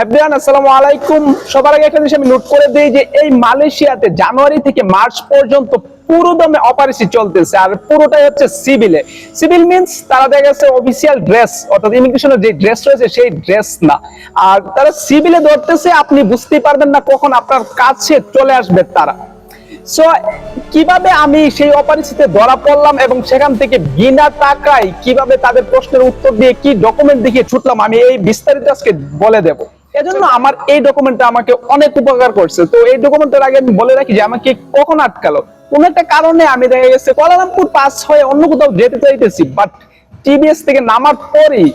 Everyone, আসসালামু আলাইকুম। সবার আগে একটা জিনিস আমি নোট করে দিই যে এই মালয়েশিয়াতে জানুয়ারি থেকে মার্চ পর্যন্ত চলতেছে, আর পুরোটাই হচ্ছে সিভিলে সিভিল মিন্স তারা দেখা গেছে অফিসিয়াল ড্রেস অর্থাৎ ইমিগ্রেশনের যে ড্রেস রয়েছে সেই ড্রেস না। আর তারা সিভিলে ধরতেছে, আপনি বুঝতেই পারবেন না কখন আপনার কাছে চলে আসবে তারা। সো কীভাবে আমি সেই অপরিচিতে ধরা পড়লাম এবং সেখান থেকে বিনা টাকায় কীভাবে তাদের প্রশ্নের উত্তর দিয়ে কি ডকুমেন্ট দেখিয়ে ছুটলাম, আমি এই বিস্তারিত আজকে বলে দেব। এজন্য আমার এই ডকুমেন্টটা আমাকে অনেক উপকার করছে। তো এই ডকুমেন্টের আগে আমি বলে রাখি যে, আমাকে কখন আটকালো? কোন একটা কারণে আমি দেখা গেছে কোয়ালালামপুর পাস হয়ে অন্য কোথাও যেতে চাইতেছি বাট টিবিএস থেকে নামার পরেই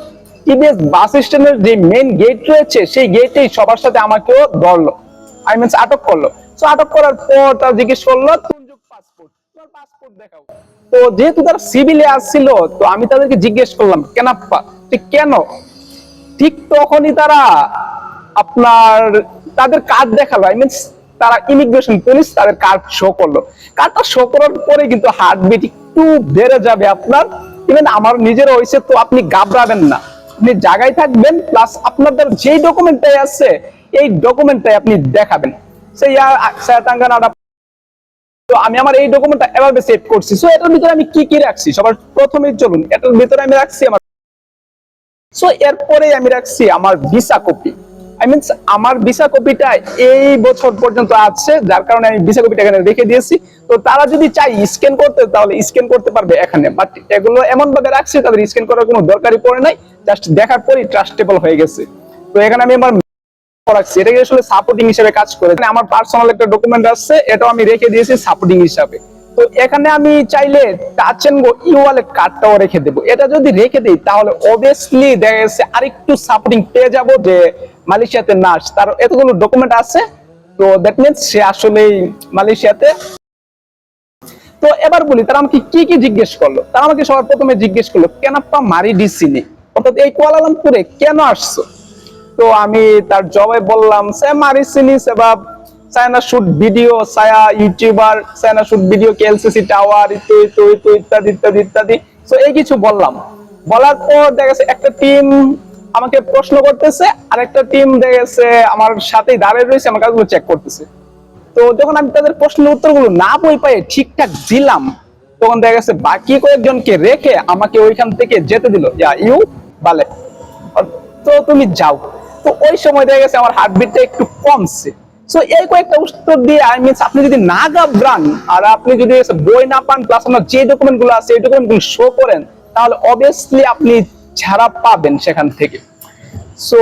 টিবিএস বাস স্ট্যান্ডের যে মেইন গেট রয়েছে, সেই গেটেই সবার সাথে আমাকেও ধরলো। আই মিনস আটক করল। তো আটক করার পর তার জিজ্ঞেস করল তুঞ্জুক পাসপোর্ট তোমার পাসপোর্ট দেখাও। তো যেহেতু তারা সিভিলে আসছিল, তো আমি তাদেরকে জিজ্ঞেস করলাম কেনাপ্পা ঠিক কেন? ঠিক তখনই তারা আপনার তাদের কার্ড দেখাল আই মিনস তারা ইমিগ্রেশন পুলিশ তাদের কার্ড শো করল। কার্ডটা শো করার পরে কিন্তু হার্টবিট একটু বেড়ে যাবে আপনার। ইভেন আমার নিজের হয়েছে তো আপনি ঘাবড়াবেন না। আপনি জায়গায় থাকবেন প্লাস আপনাদের যেই ডকুমেন্টটাই আছে, এই ডকুমেন্টটাই আপনি দেখাবেন। সেই তো আমি আমার এই ডকুমেন্টটা এভাবে সেভ করছি। সো এটার ভিতরে আমি কি কি রাখছি? সবার প্রথমেই চলুন, এটার ভিতরে আমি রাখছি আমার সো এরপরে আমি রাখছি আমার ভিসা কপি আই মিনস আমার ভিসা কপিটা এই বছর পর্যন্ত আছে, যার কারণে আমি ভিসা কপিটা এখানে রেখে দিয়েছি। তো তারা যদি চাই স্ক্যান করতে, তাহলে স্ক্যান করতে পারবে এখানে। বাট এগুলো এমন ভাবে রাখছি, তাদের স্ক্যান করার কোনো দরকারই পড়ে নাই। জাস্ট দেখার পরই ট্রাস্টেবল হয়ে গেছে। তো এখানে আমি আমার রাখছি এটাকে আসলে সাপোর্টিং হিসেবে কাজ করে। আমার পার্সোনাল একটা ডকুমেন্ট আসছে এটাও আমি রেখে দিয়েছি সাপোর্টিং হিসাবে। তো এখানে আমি চাইলে touch and go e wallet কার্ডটাও রেখে দেবো। এটা যদি রেখে দিই, তাহলে অবভিয়াসলি দেখা গেছে আরেকটু সাপোর্টিং পেয়ে যাব যে মালয়েশিয়াতে নার্স তার এতগুলো ডকুমেন্ট আছে, তো দ্যাট মিনস সে আসলেই মালয়েশিয়াতে। তো এবার বলি, তারা আমাকে কি কি জিজ্ঞেস করল? তারা আমাকে সবার প্রথমে জিজ্ঞেস করল কেনাপ্পা মারি ডিসিনি অর্থাৎ এই কুয়ালালামপুরে কেন আসছো? তো আমি তার জবাই বললাম, সে মারি চিনি সেবাব চায়না শুট ভিডিও সায়া YouTuber China shoot video KLCC tower ইত্যাদি ইত্যাদি ইত্যাদি ইত্যাদি তো এই কিছু বললাম। বলার পর দেখা গেছে একটা টিম আমাকে প্রশ্ন করতেছে আর একটা টিম দেখা গেছে আমার সাথেই দাঁড়িয়ে রয়েছে, আমার কাজগুলো চেক করতেছে। তো যখন আমি তাদের প্রশ্নের উত্তরগুলো না বই পাই ঠিকঠাক দিলাম, তখন দেখা গেছে বাকি কয়েকজনকে রেখে আমাকে ওইখান থেকে যেতে দিল। ইয়া, ইউ, বালে। তো তুমি যাও। তো ওই সময় দেখা গেছে আমার হার্টবিটটা একটু কমছে। সো এই কয়েকটা উত্তর দিয়ে আই মিনস আপনি যদি না ঘাবড়ান আর আপনি যদি বই না পান প্লাস আপনার যে ডকুমেন্টগুলো আছে, এই ডকুমেন্টগুলো শো করেন, তাহলে অবভিয়াসলি আপনি ছাড়া পাবেন সেখান থেকে। সো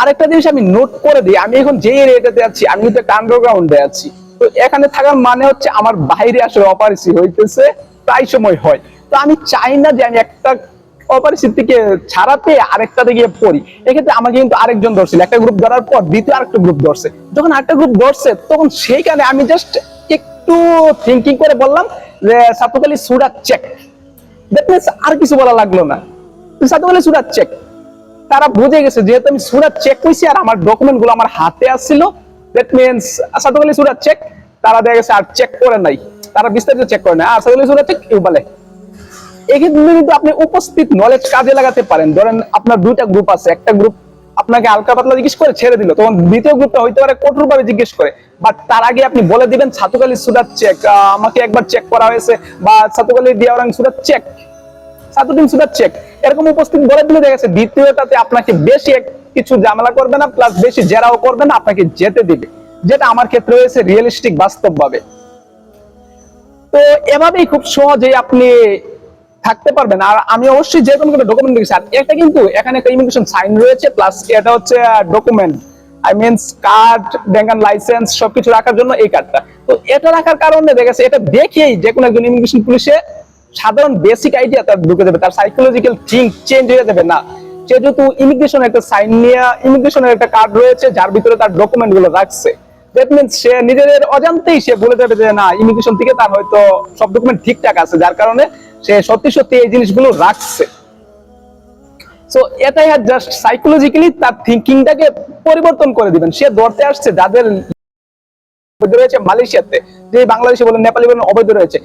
আরেকটা জিনিস আমি নোট করে দিই, আমি এখন যে এরিয়াটাতে আছি, আমি কিন্তু একটা আন্ডারগ্রাউন্ডে আছি। তো এখানে থাকার মানে হচ্ছে আমার বাইরে আসলে অপারেশন হইতেছে প্রায় সময় হয়। তো আমি চাই না যে আমি একটা অপারেশন থেকে ছাড়াতে আরেকটাতে গিয়ে পড়ি। এক্ষেত্রে আমাকে কিন্তু আরেকজন ধরছিল। একটা গ্রুপ ধরার পর দ্বিতীয় আরেকটা গ্রুপ ধরছে। যখন আরেকটা গ্রুপ ধরছে, তখন সেইখানে আমি জাস্ট একটু থিঙ্কিং করে বললাম যে সুরা চেক আর কিছু বলা লাগল না। সুরা চেক তারা বুঝে গেছে, যেহেতু আমি চেক আর আমার ডকুমেন্টগুলো আমার হাতে আসছিল that means Asadul Surat check তারা দেখা গেছে আর চেক করে নাই। তারা বিস্তারিত চেক করে না আসাদুল সুরাত চেক ইউ বলে? এক্ষেত্রে কিন্তু আপনি উপস্থিত নলেজ কাজে লাগাতে পারেন। ধরেন আপনার দুইটা গ্রুপ আছে। একটা গ্রুপ আপনাকে হালকা পাতলা জিজ্ঞেস করে ছেড়ে দিল। তখন দ্বিতীয় গ্রুপটা হইতে পারে কঠোর ভাবে জিজ্ঞেস করে। বাট তার আগে আপনি বলে দিবেন, ছাতুকালী সুরাত চেক আমাকে একবার চেক করা হয়েছে। বা সুরাত চেক সুদার চেক এরকম উপস্থিত বলে দিলে দেখা গেছে দ্বিতীয়টাতে আপনাকে বেশি কিছু ঝামেলা করবে না প্লাস বেশি জেরাও করবে না, আপনাকে যেতে দিবে। যেটা আমার ক্ষেত্রে হয়েছে রিয়েলিস্টিক বাস্তব ভাবে তো এভাবেই খুব সহজেই আপনি থাকতে পারবেন আর আমি অবশ্যই যে কোনো কোনো ডকুমেন্ট দেখেছি। আর এটা কিন্তু এখানে একটা ইমিগ্রেশন সাইন রয়েছে প্লাস এটা হচ্ছে document I means card bank licence সবকিছু রাখার জন্য এই কার্ডটা তো এটা রাখার কারণে দেখা গেছে, এটা দেখেই যে কোনো একজন ইমিগ্রেশন পুলিশে সাধারণ বেসিক আইডিয়া তার ঢুকে যাবে। তার সাইকোলজিক্যাল থিঙ্ক চেঞ্জ হয়ে যাবে না। সে যেহেতু ইমিগ্রেশন একটা সাইন নিয়ে ইমিগ্রেশনের একটা কার্ড রয়েছে, যার ভিতরে তার ডকুমেন্টগুলো রাখছে। সে নিজেদের অজান্তেই সে বলে যাবে যে, না ইমিগ্রেশন থেকে তার হয়তো সব ডকুমেন্ট ঠিকঠাক আছে। যার কারণে সে সত্যি সত্যি এই জিনিসগুলো রাখছে। এটাই জাস্ট সাইকোলজিক্যালি তার থিঙ্কিংটাকে পরিবর্তন করে দিবেন। সে ধরতে আসছে, যাদের অবৈধ রয়েছে মালয়েশিয়াতে, যে বাংলাদেশে বলেন, নেপালি বলেন, অবৈধ রয়েছে।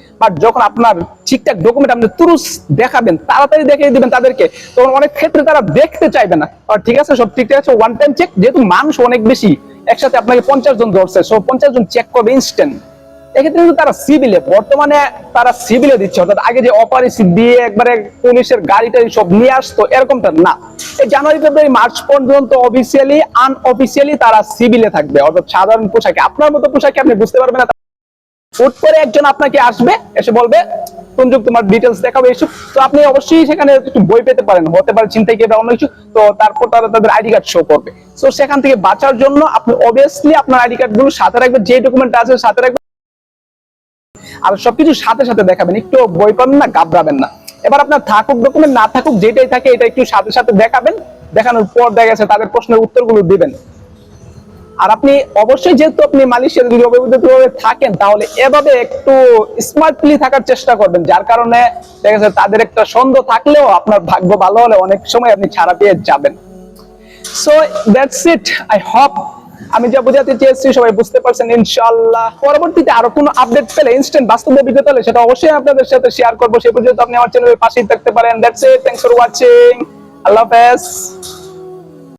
যখন আপনার ঠিকঠাক ডকুমেন্ট আপনি তুরুস দেখাবেন, তাড়াতাড়ি দেখিয়ে দিবেন তাদেরকে, তখন অনেক ক্ষেত্রে তারা দেখতে চাইবে না। আর ঠিক আছে, সব ঠিকঠাক আছে ওয়ান টাইম চেক যেহেতু মানুষ অনেক বেশি, একসাথে আপনাকে পঞ্চাশ জন ধরছে পঞ্চাশ জন চেক করবে ইনস্ট্যান্ট এক্ষেত্রে কিন্তু তারা সিভিলে বর্তমানে তারা সিভিলে দিচ্ছে। অর্থাৎ আগে যে অপারেশন দিয়ে একবারে পুলিশের গাড়ি টাড়ি সব নিয়ে আসতো, এরকমটা না। এই জানুয়ারি, ফেব্রুয়ারি, মার্চ পর্যন্ত অফিসিয়ালি আনঅফিসিয়ালি তারা সিভিলে থাকবে। অর্থাৎ সাধারণ পোশাকে। আপনার মতো পোশাকে আপনি বুঝতে পারবেন না। হুট করে একজন আপনাকে আসবে, এসে বলবে কুঞ্জুক তোমার ডিটেলস দেখাবে এইসব। তো আপনি অবশ্যই সেখানে একটু বই পেতে পারেন। হতে পারে চিন্তাই কি বা অন্য কিছু। তো তারপর তারা তাদের আইডি কার্ড শো করবে। তো সেখান থেকে বাঁচার জন্য আপনি অবভিয়াসলি আপনার আইডি কার্ডগুলো সাথে রাখবেন। যে ডকুমেন্ট আছে সাথে রাখবেন। আর সবকিছু সাথে সাথে দেখাবেন, একটু বই পাবেন না, ঘাবড়াবেন না। এবার আপনার থাকুক ডকুমেন্ট না থাকুক, যেটাই থাকে এটা একটু সাথে সাথে দেখাবেন। দেখানোর পর দেখা গেছে তাদের প্রশ্নের উত্তরগুলো দিবেন। আর আপনি অবশ্যই যেহেতু আপনি মালয়েশিয়ার যদি অবৈধভাবে থাকেন, তাহলে এভাবে একটু স্মার্টলি থাকার চেষ্টা করবেন, যার কারণে দেখা গেছে তাদের একটা সন্দেহ থাকলেও আপনার ভাগ্য ভালো হলে অনেক সময় আপনি ছাড়া পেয়ে যাবেন। So that's it I hope আমি যা বোঝাতে চেয়েছি, সবাই বুঝতে পারছেন ইনশাল্লাহ পরবর্তীতে আরও কোনো আপডেট পেলে ইনস্ট্যান্ট বাস্তব অভিজ্ঞতা হলে সেটা অবশ্যই আপনাদের সাথে শেয়ার করব। সে পর্যন্ত আপনি আমার চ্যানেলের পাশেই থাকতে পারেন। That's it thanks for watching আল্লাহ হাফেজ।